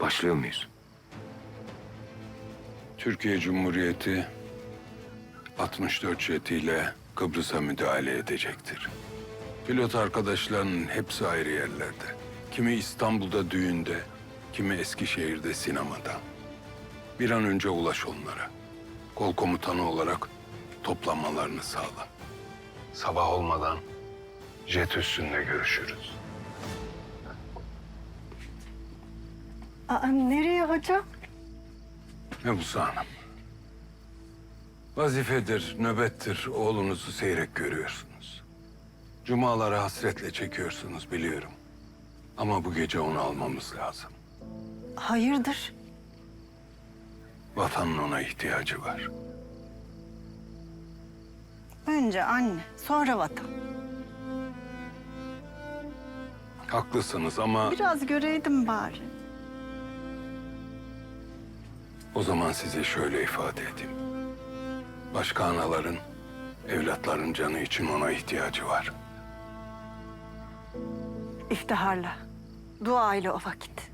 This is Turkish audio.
Başlıyor muyuz? Türkiye Cumhuriyeti 64 jetiyle Kıbrıs'a müdahale edecektir. Pilot arkadaşlarının hepsi ayrı yerlerde. Kimi İstanbul'da düğünde, kimi Eskişehir'de sinemada. Bir an önce ulaş onlara. Kol komutanı olarak toplanmalarını sağla. Sabah olmadan jet üstünde görüşürüz. Aa, nereye hocam? Mebusa Hanım. Vazifedir, nöbettir. Oğlunuzu seyrek görüyorsunuz. Cumaları hasretle çekiyorsunuz biliyorum. Ama bu gece onu almamız lazım. Hayırdır? Vatanın ona ihtiyacı var. Önce anne, sonra vatan. Haklısınız ama Biraz göreydim bari. O zaman size şöyle ifade edeyim. Başka anaların, evlatların canı için ona ihtiyacı var. İftiharla, duayla o vakit.